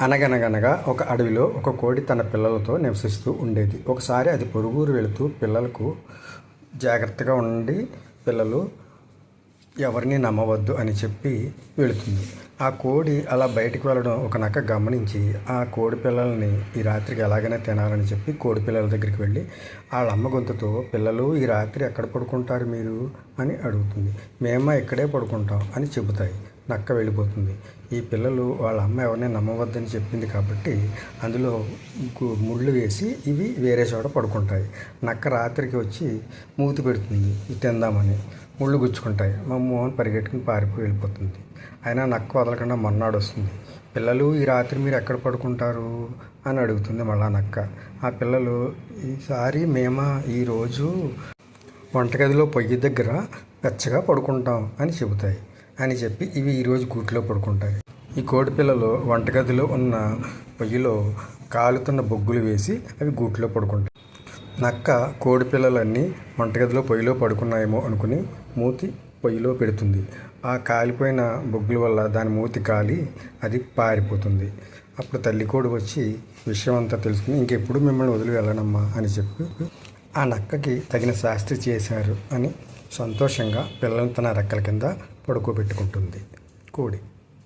అనగనగనగా ఒక అడవిలో ఒక కోడి తన పిల్లలతో నివసిస్తూ ఉండేది. ఒకసారి అది పొరుగురు వెళుతూ పిల్లలకు జాగ్రత్తగా ఉండి పిల్లలు ఎవరిని నమ్మవద్దు అని చెప్పి వెళుతుంది. ఆ కోడి అలా బయటికి వెళ్ళడం ఒక నక్క గమనించి ఆ కోడి పిల్లల్ని ఈ రాత్రికి ఎలాగైనా తినాలని చెప్పి కోడి పిల్లల దగ్గరికి వెళ్ళి వాళ్ళ అమ్మ గొంతుతో పిల్లలు ఈ రాత్రి ఎక్కడ పడుకుంటారు మీరు? అని అడుగుతుంది. మేమా ఇక్కడే పడుకుంటాం అని చెబుతాయి. నక్క వెళ్ళిపోతుంది. ఈ పిల్లలు వాళ్ళ అమ్మ ఎవరిని నమ్మవద్దని చెప్పింది కాబట్టి అందులో ముళ్ళు వేసి ఇవి వేరే చోట పడుకుంటాయి. నక్క రాత్రికి వచ్చి మూతి పెడుతుంది. ఇది తిందామని. ముళ్ళు గుచ్చుకుంటాయి. మా మోహన్ పరిగెట్టుకుని పారిపోయి వెళ్ళిపోతుంది. అయినా నక్క వదలకుండా మొన్నాడు వస్తుంది. పిల్లలు ఈ రాత్రి మీరు ఎక్కడ పడుకుంటారు? అని అడుగుతుంది మళ్ళా నక్క. ఆ పిల్లలు ఈసారి మేమా ఈరోజు వంటగదిలో పొయ్యి దగ్గర వెచ్చగా పడుకుంటాం అని చెబుతాయి. అని చెప్పి ఇవి ఈరోజు గూట్లో పడుకుంటాయి. ఈ కోడి పిల్లలు వంటగదిలో ఉన్న పొయ్యిలో కాలుతున్న బొగ్గులు వేసి అవి గూట్లో పడుకుంటాయి. నక్క కోడి పిల్లలన్నీ వంటగదిలో పొయ్యిలో పడుకున్నాయేమో అనుకుని మూతి పొయ్యిలో పెడుతుంది. ఆ కాలిపోయిన బొగ్గుల వల్ల దాని మూతి కాలి అది పారిపోతుంది. అప్పుడు తల్లి కోడి వచ్చి విషయం అంతా తెలుసుకుని ఇంకెప్పుడు మిమ్మల్ని వదిలి వెళ్ళనమ్మా అని చెప్పి ఆ నక్కకి తగిన శాస్త్రి చేశారు అని సంతోషంగా పిల్లలను తన రెక్కల కింద పడుకోబెట్టుకుంటుంది. కోడి